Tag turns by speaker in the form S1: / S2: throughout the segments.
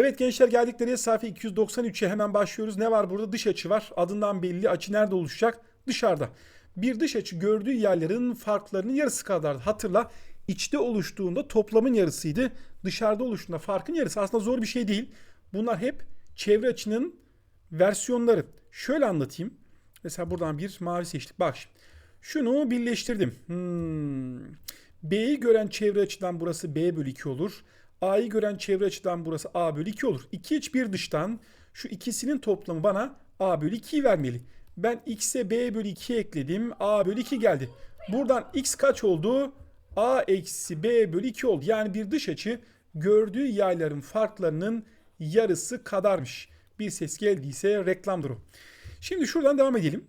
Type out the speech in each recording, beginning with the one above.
S1: Evet gençler geldik nereye? Sayfa 293'e hemen başlıyoruz. Ne var burada? Dış açı var. Adından belli. Açı nerede oluşacak? Dışarıda. Bir dış açı gördüğü yerlerin farklarının yarısı kadar. Hatırla içte oluştuğunda toplamın yarısıydı. Dışarıda oluştuğunda farkın yarısı. Aslında zor bir şey değil. Bunlar hep çevre açının versiyonları. Şöyle anlatayım. Mesela buradan bir mavi seçtik. Bak şimdi. Şunu birleştirdim. Hmm. B'yi gören çevre açıdan burası B bölü 2 olur. A'yı gören çevre açıdan burası A bölü 2 olur. 2 iç bir dıştan şu ikisinin toplamı bana A bölü 2'yi vermeli. Ben x'e B bölü 2 ekledim. A bölü 2 geldi. Buradan x kaç oldu? A eksi B bölü 2 oldu. Yani bir dış açı gördüğü yayların farklarının yarısı kadarmış. Bir ses geldiyse reklamdır o. Şimdi şuradan devam edelim.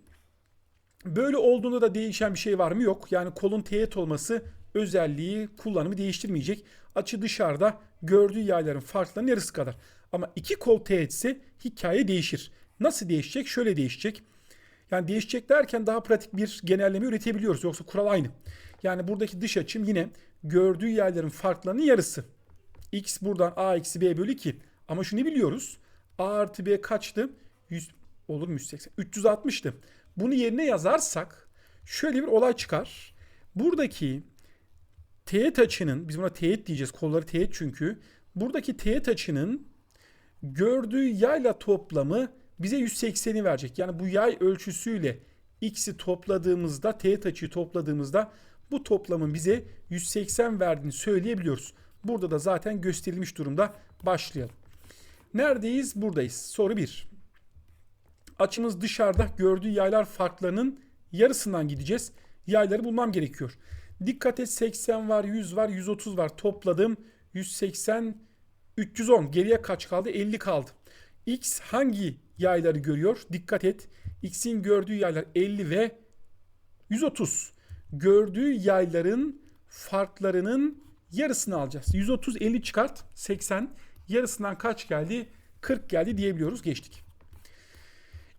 S1: Böyle olduğunda da değişen bir şey var mı? Yok. Yani kolun teğet olması özelliği kullanımı değiştirmeyecek. Açı dışarıda gördüğü yayların farklarının yarısı kadar. Ama iki kol teğetse hikaye değişir. Nasıl değişecek? Şöyle değişecek. Yani değişecek derken daha pratik bir genelleme üretebiliyoruz. Yoksa kural aynı. Yani buradaki dış açım yine gördüğü yayların farklarının yarısı. X buradan A eksi B bölü 2. Ama şunu biliyoruz. A artı B kaçtı? 100 olur mu 180? 360'tı. Bunu yerine yazarsak şöyle bir olay çıkar. Buradaki teğet açının, biz buna teğet diyeceğiz. Kolları teğet çünkü. Buradaki teğet açının gördüğü yayla toplamı bize 180'i verecek. Yani bu yay ölçüsüyle x'i topladığımızda, teğet açıyı topladığımızda bu toplamın bize 180 verdiğini söyleyebiliyoruz. Burada da zaten gösterilmiş durumda. Başlayalım. Neredeyiz? Buradayız. Soru 1. Açımız dışarıda gördüğü yaylar farklarının yarısından gideceğiz. Yayları bulmam gerekiyor. Dikkat et 80 var, 100 var, 130 var. Topladım 180, 310. Geriye kaç kaldı? 50 kaldı. X hangi yayları görüyor? Dikkat et. X'in gördüğü yaylar 50 ve 130. Gördüğü yayların farklarının yarısını alacağız. 130 50 çıkart 80 yarısından kaç geldi? 40 geldi diyebiliyoruz. Geçtik.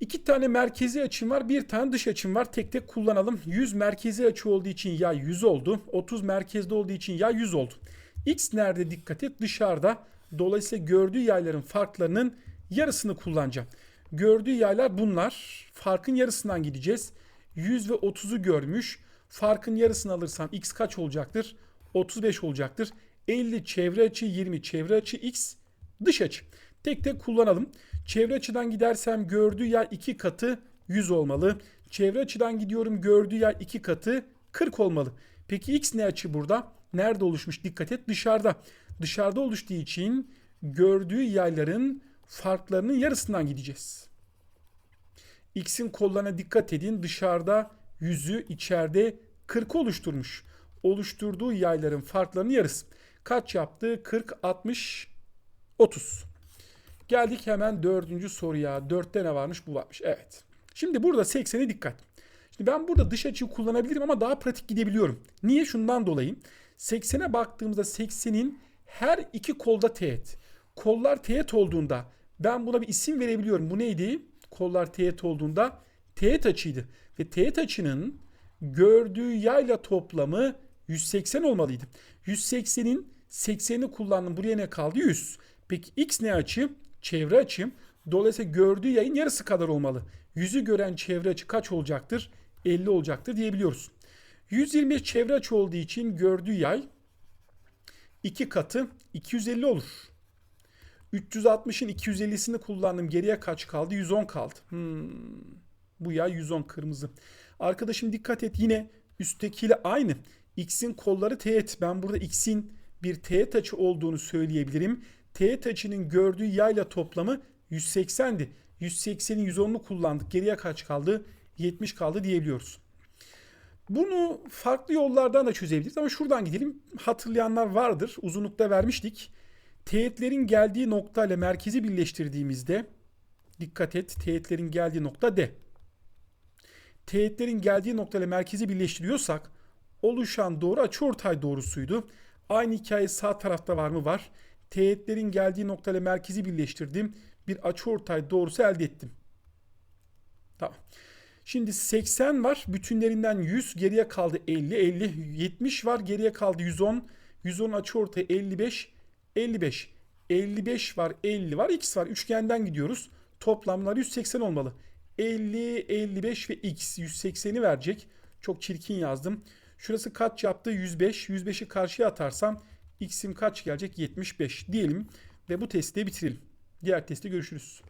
S1: İki tane merkezi açım var. Bir tane dış açım var. Tek tek kullanalım. 100 merkezi açı olduğu için yay 100 oldu. 30 merkezde olduğu için yay 100 oldu. X nerede dikkat et? Dışarıda. Dolayısıyla gördüğü yayların farklarının yarısını kullanacağım. Gördüğü yaylar bunlar. Farkın yarısından gideceğiz. 100 ve 30'u görmüş. Farkın yarısını alırsam x kaç olacaktır? 35 olacaktır. 50 çevre açı, 20 çevre açı, x dış açı. Tek tek kullanalım. Çevre açıdan gidersem gördüğü yer 2 katı 100 olmalı. Çevre açıdan gidiyorum gördüğü yer 2 katı 40 olmalı. Peki x ne açı burada? Nerede oluşmuş? Dikkat et dışarıda. Dışarıda oluştuğu için gördüğü yayların farklarının yarısından gideceğiz. X'in kollarına dikkat edin. Dışarıda 100'ü içeride 40 oluşturmuş. Oluşturduğu yayların farklarının yarısı. Kaç yaptı? 40, 60, 30. Geldik hemen dördüncü soruya. Dörtte ne varmış? Bu varmış. Evet. Şimdi burada 80'e dikkat. Şimdi ben burada dış açıyı kullanabilirim ama daha pratik gidebiliyorum. Niye? Şundan dolayı. 80'e baktığımızda 80'in her iki kolda teğet. Kollar teğet olduğunda ben buna bir isim verebiliyorum. Bu neydi? Kollar teğet olduğunda teğet açıydı. Ve teğet açının gördüğü yayla toplamı 180 olmalıydı. 180'in 80'ini kullandım. Buraya ne kaldı? 100. Peki x ne açı? Çevre açım. Dolayısıyla gördüğü yayın yarısı kadar olmalı. Yüzü gören çevre açı kaç olacaktır? 50 olacaktır diyebiliyoruz. 125 çevre açı olduğu için gördüğü yay 2 katı 250 olur. 360'ın 250'sini kullandım. Geriye kaç kaldı? 110 kaldı. Hmm. Bu yay 110 kırmızı. Arkadaşım dikkat et yine üsttekiyle aynı. X'in kolları teğet. Ben burada X'in bir teğet açı olduğunu söyleyebilirim. Teğet açının gördüğü yayla toplamı 180'di. 180'in 110'unu kullandık. Geriye kaç kaldı? 70 kaldı diyebiliyoruz. Bunu farklı yollardan da çözebiliriz ama şuradan gidelim. Hatırlayanlar vardır. Uzunlukta vermiştik. Teğetlerin geldiği nokta ile merkezi birleştirdiğimizde dikkat et teğetlerin geldiği nokta D. Teğetlerin geldiği nokta ile merkezi birleştiriyorsak oluşan doğru açıortay doğrusuydu. Aynı hikaye sağ tarafta var mı? Var teğetlerin geldiği noktayla merkezi birleştirdim. Bir açıortay doğrusu elde ettim. Tamam. Şimdi 80 var. Bütünlerinden 100 geriye kaldı 50. 50 70 var geriye kaldı 110. 110 açıortay 55. 55. 55 var 50 var x var. Üçgenden gidiyoruz. Toplamları 180 olmalı. 50, 55 ve x 180'i verecek. Çok çirkin yazdım. Şurası kaç yaptı? 105. 105'i karşıya atarsam x'im kaç gelecek? 75 diyelim ve bu testi bitirelim. Diğer testte görüşürüz.